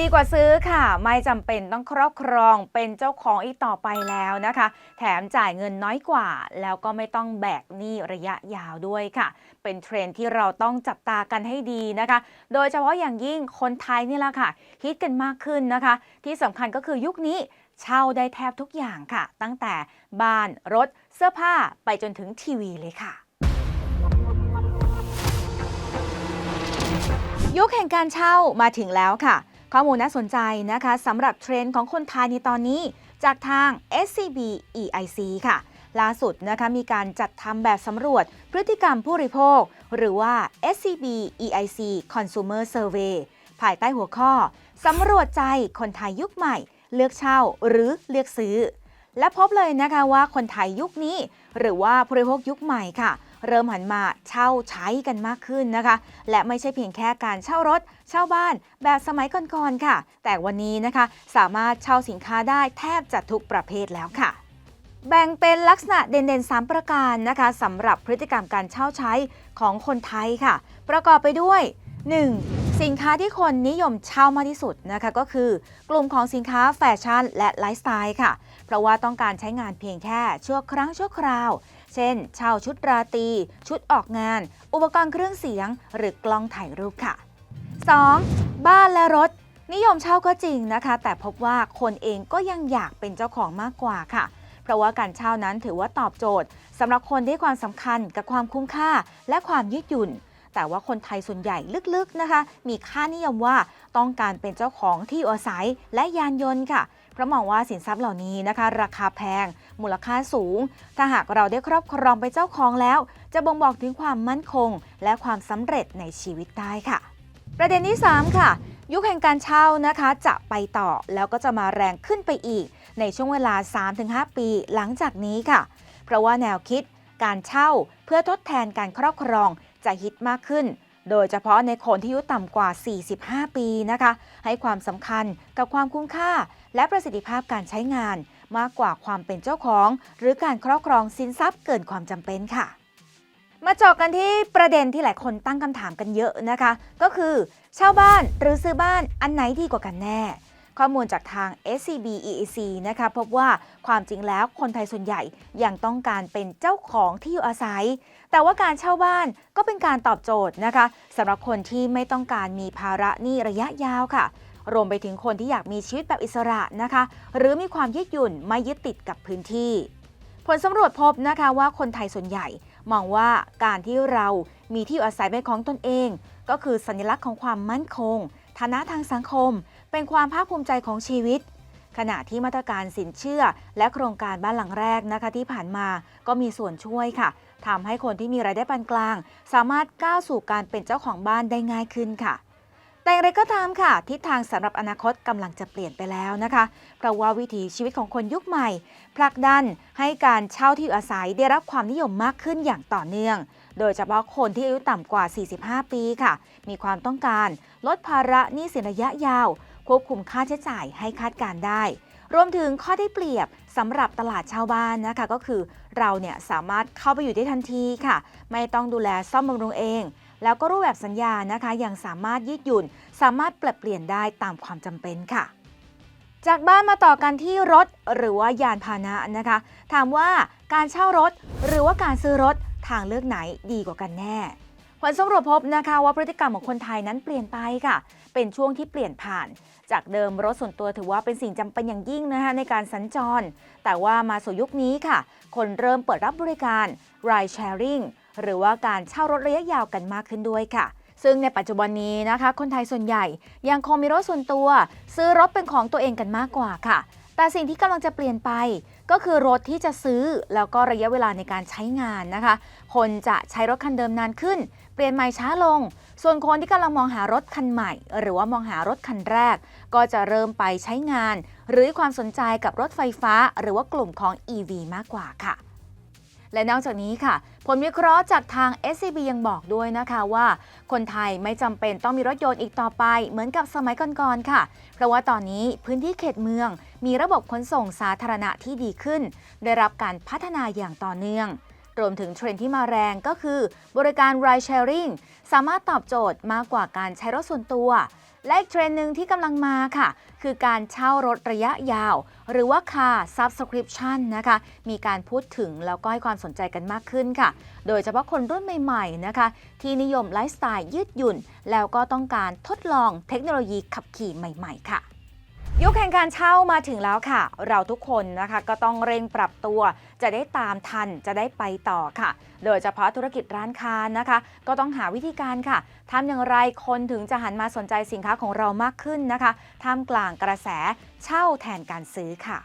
ดีกว่าซื้อค่ะ ไม่จำเป็นต้องครอบครองเป็นเจ้าของอีกต่อไปแล้วนะคะ แถมจ่ายเงินน้อยกว่า แล้วก็ไม่ต้องแบกหนี้ระยะยาวด้วยค่ะ เป็นเทรนที่เราต้องจับตากันให้ดีนะคะ โดยเฉพาะอย่างยิ่งคนไทยนี่แหละค่ะฮิตกันมากขึ้นนะคะ ที่สำคัญก็คือยุคนี้เช่าได้แทบทุกอย่างค่ะ ตั้งแต่บ้านรถเสื้อผ้าไปจนถึงทีวีเลยค่ะยุคแห่งการเช่ามาถึงแล้วค่ะ ข้อมูลน่าสนใจนะคะสำหรับเทรนด์ของคนไทยในตอนนี้ จากทาง SCB EIC ค่ะ ล่าสุดนะคะมีการจัดทำแบบสำรวจพฤติกรรมผู้บริโภค หรือว่า SCB EIC Consumer Survey ภายใต้หัวข้อสำรวจใจคนไทยยุคใหม่ เลือกเช่าหรือเลือกซื้อ และพบเลยนะคะว่าคนไทยยุคนี้ หรือว่าผู้บริโภคยุคใหม่ค่ะ เริ่มหันมาเช่าใช้กันมากขึ้นนะคะ และไม่ใช่เพียงแค่การเช่ารถ เช่าบ้านแบบสมัยก่อนๆค่ะ แต่วันนี้นะคะสามารถเช่าสินค้าได้แทบจะทุกประเภทแล้วค่ะแบ่งเป็นลักษณะเด่นๆ 3 ประการนะคะสำหรับพฤติกรรมการเช่าใช้ของคนไทยค่ะ ประกอบไปด้วย 1. สินค้าที่คนนิยมเช่ามากที่สุดนะคะก็คือกลุ่มของสินค้าแฟชั่นและไลฟ์สไตล์ค่ะ เพราะว่าต้องการใช้งานเพียงแค่ชั่วครั้งชั่วคราว เช่นเช่าชุดราตรีชุดออกงาน อุปกรณ์เครื่องเสียง หรือกล้องถ่ายรูปค่ะ 2. บ้านและรถ นิยมเช่าก็จริงนะคะ แต่พบว่าคนเองก็ยังอยากเป็นเจ้าของมากกว่าค่ะ เพราะว่าการเช่านั้นถือว่าตอบโจทย์สำหรับคนที่ความสำคัญกับความคุ้มค่า และความยืดหยุ่นแต่ว่าคนไทยส่วนใหญ่ลึกๆนะคะ มีค่านิยมว่าต้องการเป็นเจ้าของที่อาศัยและยานยนต์ค่ะ เพราะมองว่าสินทรัพย์เหล่านี้นะคะ ราคาแพง มูลค่าสูง ถ้าหากเราได้ครอบครองเป็นเจ้าของแล้ว จะบ่งบอกถึงความมั่นคง และความสำเร็จในชีวิตได้ค่ะ ประเด็นที่ 3 ค่ะ ยุคแห่งการเช่านะคะจะไปต่อแล้วก็จะมาแรงขึ้นไปอีก ในช่วงเวลา 3-5 ปีหลังจากนี้ค่ะ เพราะว่าแนวคิดการเช่าเพื่อทดแทนการครอบครองจะฮิตมากขึ้น โดยเฉพาะในคนที่อายุต่ำกว่า 45 ปีนะคะ ให้ความสำคัญกับความคุ้มค่า และประสิทธิภาพการใช้งาน มากกว่าความเป็นเจ้าของ หรือการครอบครองสินทรัพย์เกินความจำเป็นค่ะ มาเจาะกันที่ประเด็นที่หลายคนตั้งคำถามกันเยอะนะคะ ก็คือเช่าบ้านหรือซื้อบ้านอันไหนดีกว่ากันแน่ ข้อมูลจากทาง SCB EEC นะคะพบว่าความจริงแล้วคนไทยส่วนใหญ่ยังต้องการเป็นเจ้าของที่อยู่อาศัย แต่ว่าการเช่าบ้านก็เป็นการตอบโจทย์นะคะสำหรับคนที่ไม่ต้องการมีภาระหนี้ระยะยาวค่ะ รวมไปถึงคนที่อยากมีชีวิตแบบอิสระนะคะ หรือมีความยืดหยุ่นไม่ยึดติดกับพื้นที่ ผลสำรวจพบนะคะว่าคนไทยส่วนใหญ่มองว่าการที่เรามีที่อยู่อาศัยเป็นของตนเอง ก็คือสัญลักษณ์ของความมั่นคง ฐานะทางสังคม เป็นความภาคภูมิใจของชีวิต ขณะที่มาตรการสินเชื่อ และโครงการบ้านหลังแรกนะคะที่ผ่านมาก็มีส่วนช่วยค่ะทำให้คนที่มีรายได้ปานกลาง สามารถก้าวสู่การเป็นเจ้าของบ้านได้ง่ายขึ้นค่ะ แต่อย่างไรก็ตามค่ะ ทิศทางสำหรับอนาคตกำลังจะเปลี่ยนไปแล้วนะคะ เพราะว่าวิถีชีวิตของคนยุคใหม่ ผลักดันให้การเช่าที่อยู่อาศัยได้รับความนิยมมากขึ้นอย่างต่อเนื่อง โดยเฉพาะคนที่อายุต่ำกว่า 45 ปีค่ะ มีความต้องการลดภาระหนี้สินระยะยาว ควบคุมค่าใช้จ่ายให้คาดการได้ รวมถึงข้อได้เปรียบสำหรับตลาดเช่าบ้านนะคะ ก็คือเราเนี่ยสามารถเข้าไปอยู่ได้ทันทีค่ะ ไม่ต้องดูแลซ่อมบำรุงเอง แล้วก็รูปแบบสัญญานะคะยังสามารถยืดหยุ่น สามารถปรับเปลี่ยนได้ตามความจำเป็นค่ะ จากบ้านมาต่อกันที่รถหรือว่ายานพาหนะนะคะ ถามว่าการเช่ารถหรือว่าการซื้อรถทางเลือกไหนดีกว่ากันแน่ผลสำรวจพบนะคะว่าพฤติกรรมของคนไทยนั้นเปลี่ยนไปค่ะ เป็นช่วงที่เปลี่ยนผ่าน จากเดิมรถส่วนตัวถือว่าเป็นสิ่งจำเป็นอย่างยิ่งนะคะในการสัญจร แต่ว่ามาสู่ยุคนี้ค่ะ คนเริ่มเปิดรับบริการ ride sharing หรือว่าการเช่ารถระยะยาวกันมากขึ้นด้วยค่ะ ซึ่งในปัจจุบันนี้นะคะ คนไทยส่วนใหญ่ยังคงมีรถส่วนตัว ซื้อรถเป็นของตัวเองกันมากกว่าค่ะ แต่สิ่งที่กำลังจะเปลี่ยนไป ก็คือรถที่จะซื้อแล้วก็ระยะเวลาในการใช้งานนะคะ คนจะใช้รถคันเดิมนานขึ้น เปลี่ยนใหม่ช้าลง ส่วนคนที่กำลังมองหารถคันใหม่ หรือว่ามองหารถคันแรก ก็จะเริ่มไปใช้งาน หรือความสนใจกับรถไฟฟ้า หรือว่ากลุ่มของ EV มากกว่าค่ะ และนอกจากนี้ค่ะ ผลวิเคราะห์จากทาง SCB ยังบอกด้วยนะคะว่า คนไทยไม่จำเป็นต้องมีรถยนต์อีกต่อไป เหมือนกับสมัยก่อนๆค่ะ เพราะว่าตอนนี้พื้นที่เขตเมือง มีระบบขนส่งสาธารณะที่ดีขึ้น ได้รับการพัฒนาอย่างต่อเนื่องรวมถึงเทรนที่มาแรงก็คือ บริการ ride sharing สามารถตอบโจทย์มากกว่าการใช้รถส่วนตัว และอีกเทรนด์หนึ่งที่กำลังมาค่ะ คือการเช่ารถระยะยาว หรือว่าค่า subscription นะคะ มีการพูดถึงแล้วก็ให้ความสนใจกันมากขึ้นค่ะ โดยเฉพาะคนรุ่นใหม่ๆนะคะ ที่นิยมไลฟ์สไตล์ยืดหยุ่น แล้วก็ต้องการทดลองเทคโนโลยีขับขี่ใหม่ ๆ ค่ะ ยุคแห่งการเช่ามาถึงแล้วค่ะ เราทุกคนนะคะก็ต้องเร่งปรับตัว จะได้ตามทันจะได้ไปต่อค่ะ โดยเฉพาะธุรกิจร้านค้านะคะ ก็ต้องหาวิธีการค่ะทำอย่างไรคนถึงจะหันมาสนใจสินค้าของเรามากขึ้นนะคะท่ามกลางกระแสเช่าแทนการซื้อค่ะ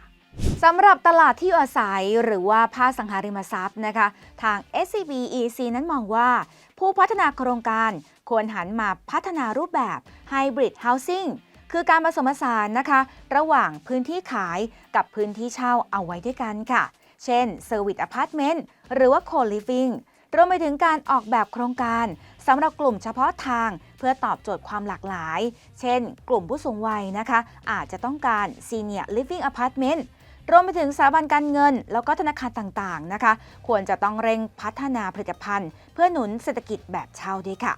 สำหรับตลาดที่อยู่อาศัยหรือว่าภาคสังหาริมทรัพย์นะคะ ทาง SCB EC นั้นมองว่า ผู้พัฒนาโครงการควรหันมาพัฒนารูปแบบ Hybrid Housing คือการผสมผสานนะคะ ระหว่างพื้นที่ขายกับพื้นที่เช่าเอาไว้ด้วยกันค่ะ เช่น Service Apartment หรือว่า Co-living รวมไปถึงการออกแบบโครงการสำหรับกลุ่มเฉพาะทางเพื่อตอบโจทย์ความหลากหลาย เช่น กลุ่มผู้สูงวัยนะคะ อาจจะต้องการ Senior Living Apartment รวมไปถึงสถาบันการเงิน แล้วก็ธนาคารต่างๆนะคะ ควรจะต้องเร่งพัฒนาผลิตภัณฑ์ เพื่อหนุนเศรษฐกิจแบบเช่าด้วยค่ะ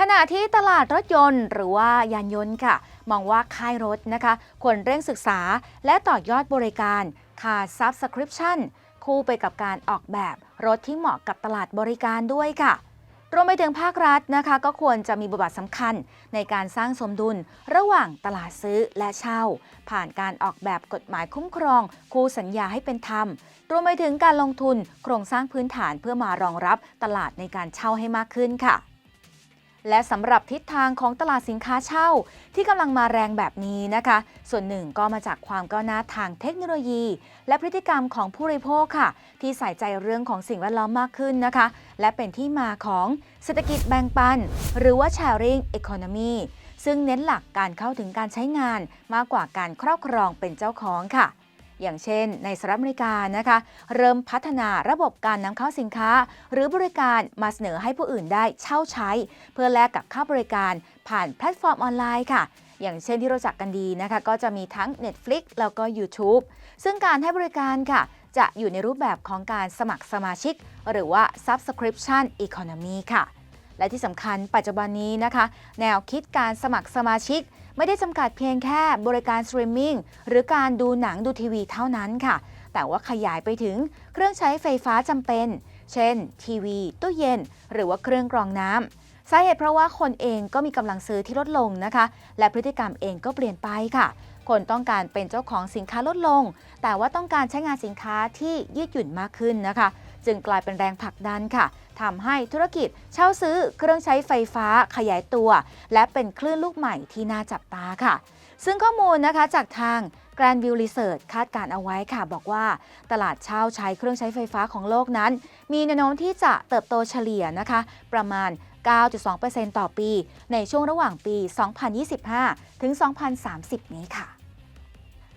ขณะที่ตลาดรถยนต์หรือว่ายานยนต์ค่ะ มองว่าค่ายรถนะคะ ควรเร่งศึกษาและต่อยอดบริการ Car Subscription คู่ไปกับการออกแบบรถที่เหมาะกับตลาดบริการด้วยค่ะ รวมไปถึงภาครัฐนะคะ ก็ควรจะมีบทบาทสำคัญในการสร้างสมดุลระหว่างตลาดซื้อและเช่า ผ่านการออกแบบกฎหมายคุ้มครอง คู่สัญญาให้เป็นธรรม รวมไปถึงการลงทุนโครงสร้างพื้นฐานเพื่อมารองรับตลาดในการเช่าให้มากขึ้นค่ะ และสำหรับทิศทางของตลาดสินค้าเช่า ที่กำลังมาแรงแบบนี้นะคะ ส่วนหนึ่งก็มาจากความก้าวหน้าทางเทคโนโลยี และพฤติกรรมของผู้บริโภคค่ะ ที่ใส่ใจเรื่องของสิ่งแวดล้อมมากขึ้นนะคะ และเป็นที่มาของเศรษฐกิจแบ่งปัน หรือว่า sharing economy ซึ่งเน้นหลักการเข้าถึงการใช้งานมากกว่าการครอบครองเป็นเจ้าของค่ะ อย่างเช่น ในสหรัฐอเมริกานะคะ เริ่มพัฒนาระบบการนำเข้าสินค้า หรือบริการมาเสนอให้ผู้อื่นได้เช่าใช้ เพื่อแลกกับค่าบริการผ่านแพลตฟอร์มออนไลน์ค่ะอย่างเช่นที่เราจักกันดีนะคะ ก็จะมีทั้ง Netflix แล้วก็ YouTube ซึ่งการให้บริการค่ะ จะอยู่ในรูปแบบของการสมัครสมาชิก หรือว่า Subscription Economy ค่ะ และที่สำคัญปัจจุบันนี้นะคะ แนวคิดการสมัครสมาชิก ไม่ได้จำกัดเพียงแค่บริการสตรีมมิ่งหรือการดูหนังดูทีวีเท่านั้นค่ะ แต่ว่าขยายไปถึงเครื่องใช้ไฟฟ้าจำเป็น เช่น ทีวี ตู้เย็น หรือว่าเครื่องกรองน้ำสาเหตุเพราะว่าคนเองก็มีกำลังซื้อที่ลดลงนะคะ และพฤติกรรมเองก็เปลี่ยนไปค่ะคนต้องการเป็นเจ้าของสินค้าลดลง แต่ว่าต้องการใช้งานสินค้าที่ยืดหยุ่นมากขึ้นนะคะ จึงกลายเป็นแรงผลักดันค่ะทำให้ธุรกิจเช่าซื้อเครื่องใช้ไฟฟ้าขยายตัว และเป็นคลื่นลูกใหม่ที่น่าจับตาค่ะ ซึ่งข้อมูลนะคะจากทาง Grand View Research คาดการเอาไว้ค่ะ บอกว่าตลาดเช่าใช้เครื่องใช้ไฟฟ้าของโลกนั้น มีแนวโน้มที่จะเติบโตเฉลี่ยนะคะ ประมาณ 9.2%ต่อปี ในช่วงระหว่างปี 2025 ถึง 2030 นี้ค่ะ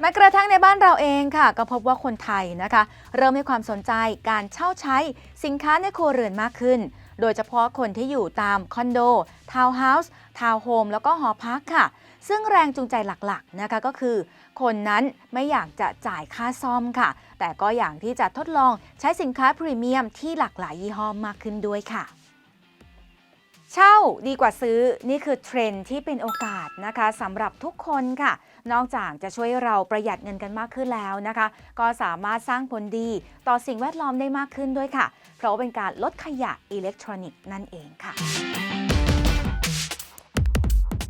แม้กระทั่งในบ้านเราเองค่ะ ก็พบว่าคนไทยนะคะ เริ่มให้ความสนใจการเช่าใช้สินค้าในครัวเรือนมากขึ้น โดยเฉพาะคนที่อยู่ตามคอนโด ทาวน์เฮาส์ ทาวน์โฮม แล้วก็หอพักค่ะ ซึ่งแรงจูงใจหลักๆนะคะก็คือ คนนั้นไม่อยากจะจ่ายค่าซ่อมค่ะ แต่ก็อยากที่จะทดลองใช้สินค้าพรีเมียมที่หลากหลายยี่ห้อมากขึ้นด้วยค่ะ เช่าดีกว่าซื้อนี่คือเทรนด์ที่เป็นโอกาสนะคะสำหรับทุกคนค่ะ นอกจากจะช่วยเราประหยัดเงินกันมากขึ้นแล้วนะคะ ก็สามารถสร้างผลดีต่อสิ่งแวดล้อมได้มากขึ้นด้วยค่ะ เพราะเป็นการลดขยะอิเล็กทรอนิกส์นั่นเองค่ะ